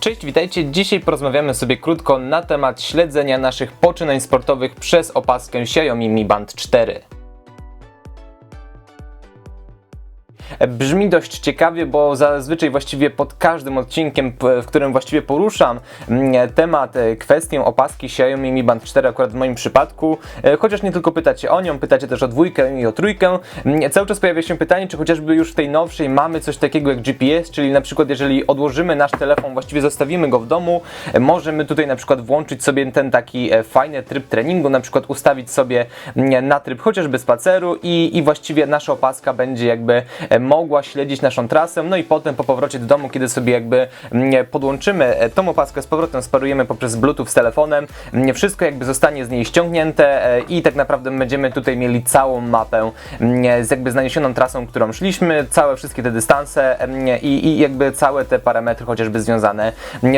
Cześć, witajcie. Dzisiaj porozmawiamy sobie krótko na temat śledzenia naszych poczynań sportowych przez opaskę Xiaomi Mi Band 4. Brzmi dość ciekawie, bo zazwyczaj właściwie pod każdym odcinkiem, w którym właściwie poruszam mm, temat, e, kwestię opaski Xiaomi Mi Band 4, akurat w moim przypadku, e, chociaż nie tylko pytacie o nią, pytacie też o dwójkę i o trójkę, mm, cały czas pojawia się pytanie, czy chociażby już w tej nowszej mamy coś takiego jak GPS, czyli na przykład jeżeli odłożymy nasz telefon, właściwie zostawimy go w domu, e, możemy tutaj na przykład włączyć sobie ten taki fajny tryb treningu, na przykład ustawić sobie mm, na tryb chociażby spaceru i, i właściwie nasza opaska będzie jakby mogła śledzić naszą trasę, no i potem po powrocie do domu, kiedy sobie jakby mm, podłączymy e, tą opaskę z powrotem, sparujemy poprzez bluetooth z telefonem, mm, wszystko jakby zostanie z niej ściągnięte e, i tak naprawdę będziemy tutaj mieli całą mapę mm, z jakby z naniesioną trasą, którą szliśmy, całe wszystkie te dystanse i, i jakby całe te parametry chociażby związane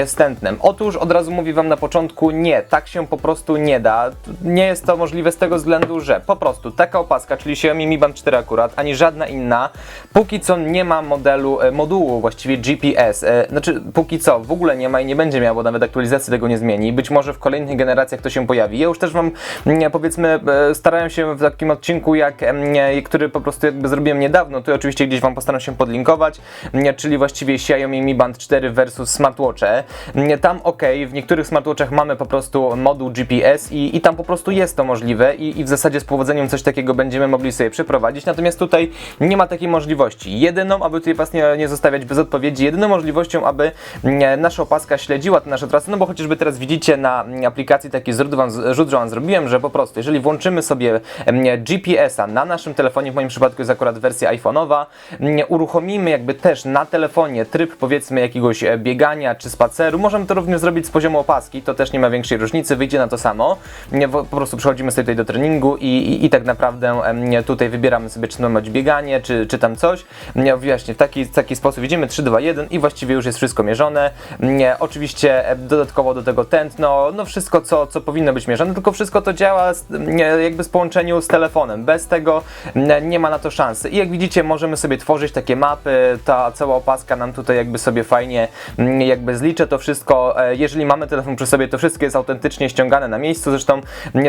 z tętnem. Otóż od razu mówię Wam na początku, nie, tak się po prostu nie da. Nie jest to możliwe z tego względu, że po prostu taka opaska, czyli Xiaomi Mi Band 4 akurat, ani żadna inna, póki co nie ma modelu, e, modułu właściwie GPS. E, Znaczy, póki co w ogóle nie ma i nie będzie miała, bo nawet aktualizacji tego nie zmieni. Być może w kolejnych generacjach to się pojawi. Ja już też Wam, mm, powiedzmy, e, starałem się w takim odcinku, jak, który po prostu jakby zrobiłem niedawno, tu oczywiście gdzieś Wam postaram się podlinkować, mm, czyli właściwie Xiaomi Mi Band 4 versus smartwatche. Mm, Tam ok, w niektórych smartwatchach mamy po prostu moduł GPS i, i tam po prostu jest to możliwe i, i w zasadzie z powodzeniem coś takiego będziemy mogli sobie przeprowadzić, natomiast tutaj nie ma takiej możliwości. Jedyną, aby tutaj Was nie, nie zostawiać bez odpowiedzi, jedyną możliwością, aby mm, nasza opaska śledziła tę naszą trasę, no bo chociażby teraz widzicie na mm, aplikacji taki zrzut rzut, zrobiłem, że po prostu jeżeli włączymy sobie mm, GPS-a na naszym telefonie, w moim przypadku jest akurat wersja iPhone'owa, mm, uruchomimy jakby też na telefonie tryb powiedzmy jakiegoś e, biegania czy spaceru, możemy to również zrobić z poziomu opaski, to też nie ma większej różnicy, wyjdzie na to samo, po prostu przechodzimy sobie tutaj do treningu i, i, i tak naprawdę tutaj wybieramy sobie czy mamy bieganie, czy, czy tam coś, Nie, właśnie w taki, taki sposób idziemy 3, 2, 1 i właściwie już jest wszystko mierzone, oczywiście e, dodatkowo do tego tętno, no wszystko co, co powinno być mierzone, tylko wszystko to działa jakby z połączeniu z telefonem, bez tego nie, ma na to szansy. I jak widzicie możemy sobie tworzyć takie mapy, ta cała opaska nam tutaj jakby sobie fajnie mm, jakby zliczę to wszystko, E, jeżeli mamy telefon przy sobie to wszystko jest autentycznie ściągane na miejscu, zresztą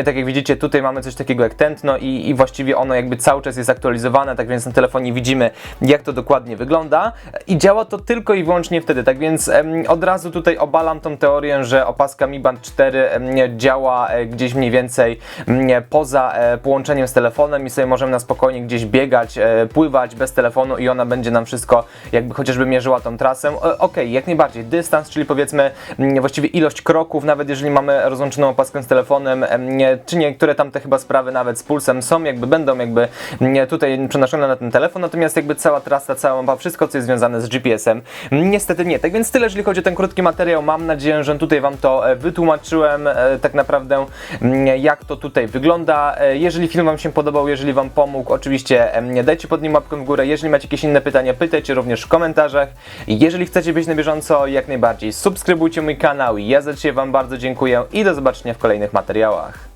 tak jak widzicie tutaj mamy coś takiego jak tętno i, i właściwie ono jakby cały czas jest aktualizowane, tak więc na telefonie widzimy jak to dokładnie wygląda. I działa to tylko i wyłącznie wtedy, tak więc od razu tutaj obalam tą teorię, że opaska Mi Band 4 em, działa e, gdzieś mniej więcej poza e, połączeniem z telefonem i sobie możemy na spokojnie gdzieś biegać, e, pływać bez telefonu i ona będzie nam wszystko jakby chociażby mierzyła tą trasę. Okej, jak najbardziej, dystans, czyli powiedzmy właściwie ilość kroków, nawet jeżeli mamy rozłączoną opaskę z telefonem, czy niektóre tam te chyba sprawy nawet z pulsem są, jakby będą jakby tutaj przenoszone na ten telefon, natomiast jakby cała trasa, cała mapa, wszystko co jest związane z GPS-em, niestety nie. Tak więc tyle, jeżeli chodzi o ten krótki materiał, mam nadzieję, że tutaj Wam to e, wytłumaczyłem e, tak naprawdę mm, jak to tutaj wygląda. E, Jeżeli film Wam się podobał, jeżeli Wam pomógł, oczywiście dajcie pod nim łapkę w górę. Jeżeli macie jakieś inne pytania, pytajcie również w komentarzach. Jeżeli chcecie być na bieżąco, jak najbardziej subskrybujcie mój kanał. Ja za dzisiaj Wam bardzo dziękuję i do zobaczenia w kolejnych materiałach.